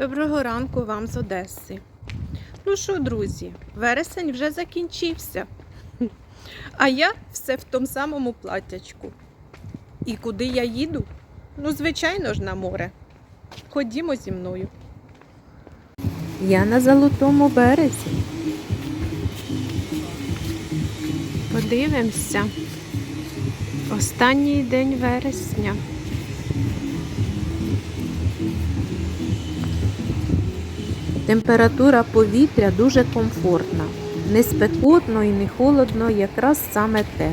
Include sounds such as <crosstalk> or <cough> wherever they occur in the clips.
Доброго ранку вам з Одеси. Ну що, друзі, вересень вже закінчився. А я все в тому самому платячку. І куди я їду? Ну, звичайно ж, на море. Ходімо зі мною. Я на золотому березі. Подивимося. Останній день вересня. Температура повітря дуже комфортна. Не спекотно і не холодно, якраз саме те.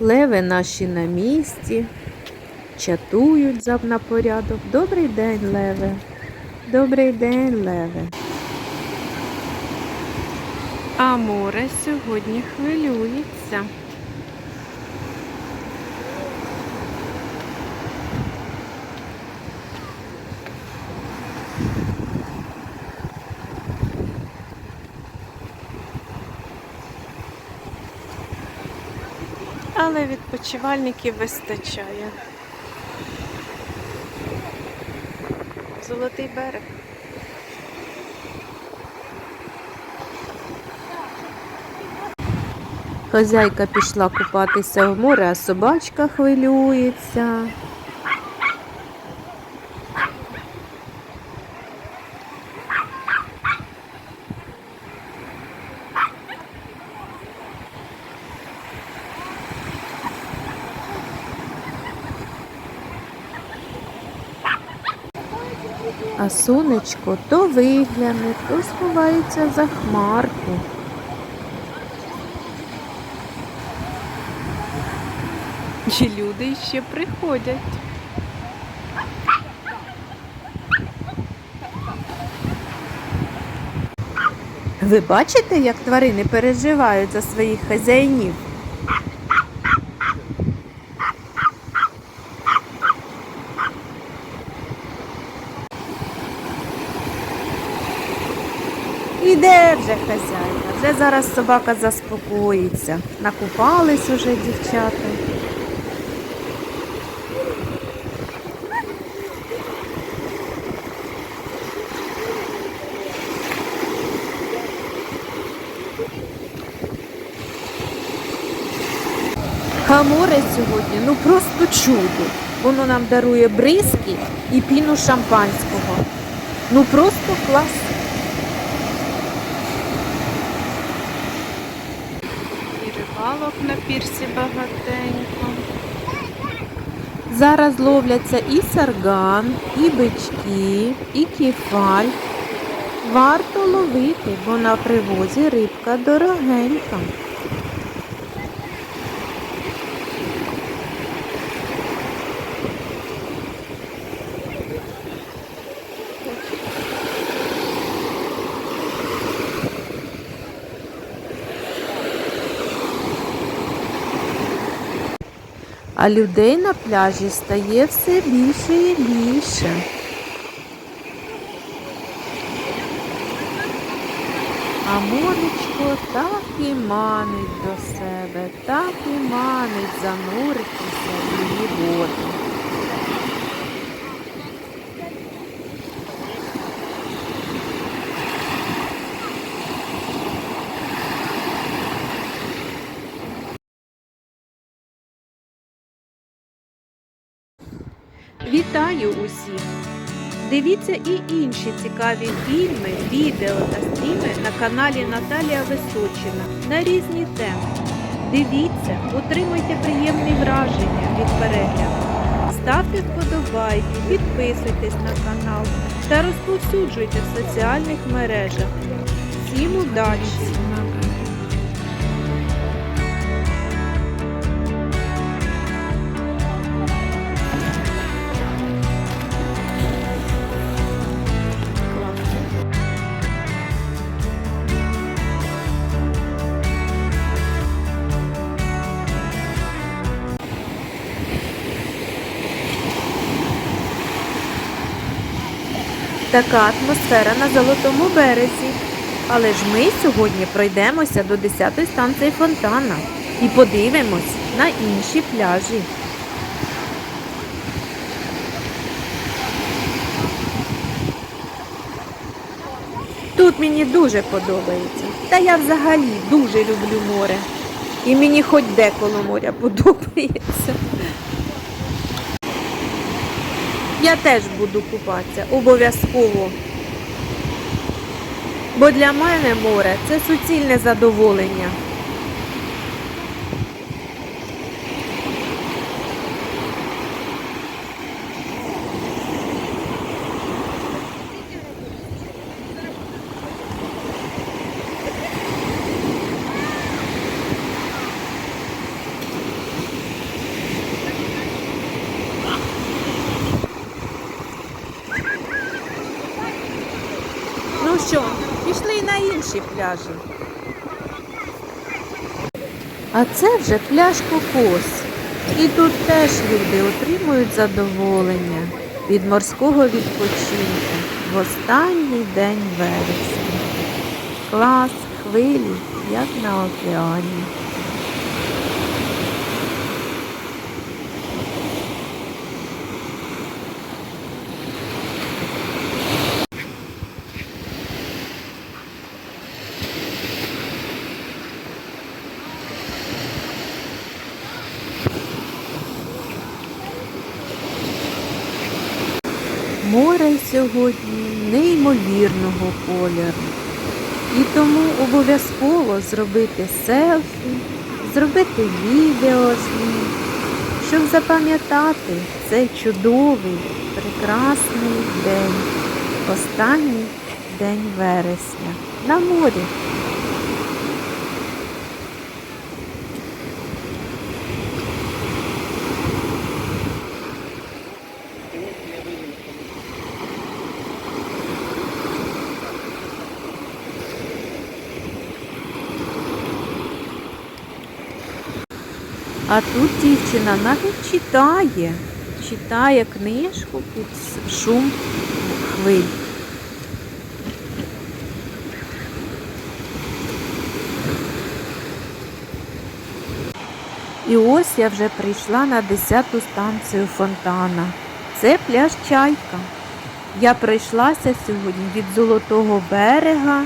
Леви наші на місці, чатують на порядок. Добрий день, Леве. Добрий день, Леве. А море сьогодні хвилюється. Але відпочивальників вистачає. Золотий берег. Хазяйка пішла купатися в море, а собачка хвилюється. А сонечко то вигляне, то сховається за хмарку. І люди ще приходять. Ви бачите, як тварини переживають за своїх хазяїнів? Іде вже хазяйка, вже зараз собака заспокоїться. Накупались уже дівчата. А море сьогодні ну просто чудо. Воно нам дарує бризки і піну шампанського. Ну просто клас. І рибалок на пірсі багатенько. Зараз ловляться і сарган, і бички, і кефаль. Варто ловити, бо на привозі рибка дорогенька. А людей на пляжі стає все більше і більше. А моречко так і манить до себе, так і манить зануритися в її воду. Вітаю усіх! Дивіться і інші цікаві фільми, відео та стріми на каналі Наталія Височина на різні теми. Дивіться, отримуйте приємні враження від перегляду. Ставте вподобайки, підписуйтесь на канал та розповсюджуйте в соціальних мережах. Всім удачі! Така атмосфера на Золотому березі. Але ж ми сьогодні пройдемося до 10-ї станції фонтана і подивимось, на інші пляжі. Тут мені дуже подобається. Та я взагалі дуже люблю море. І мені хоч де коло моря <laughs> подобається. Я теж буду купатися, обов'язково. Бо для мене море це суцільне задоволення. Ну що, пішли й на інші пляжі. А це вже пляж Кокос. І тут теж люди отримують задоволення від морського відпочинку в останній день вересня. Клас, хвилі, як на океані. Море сьогодні неймовірного кольору. І тому обов'язково зробити селфі, зробити відео з ним, щоб запам'ятати цей чудовий, прекрасний день, останній день вересня на морі. А тут дівчина навіть читає, читає книжку під шум хвиль. І ось я вже прийшла на 10-ту станцію фонтана. Це пляж Чайка. Я пройшлася сьогодні від Золотого берега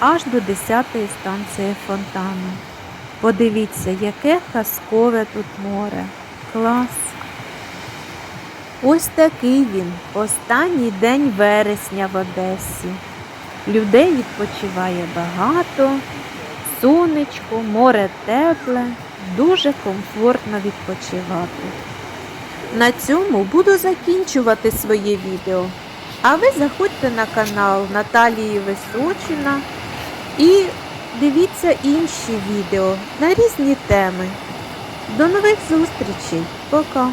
аж до 10-ї станції фонтану. Подивіться, яке казкове тут море. Клас. Ось такий він, останній день вересня в Одесі. Людей відпочиває багато, сонечко, море тепле, дуже комфортно відпочивати. На цьому буду закінчувати своє відео. А ви заходьте на канал Наталії Височина і дивіться інші відео на різні теми. До нових зустрічей. Пока!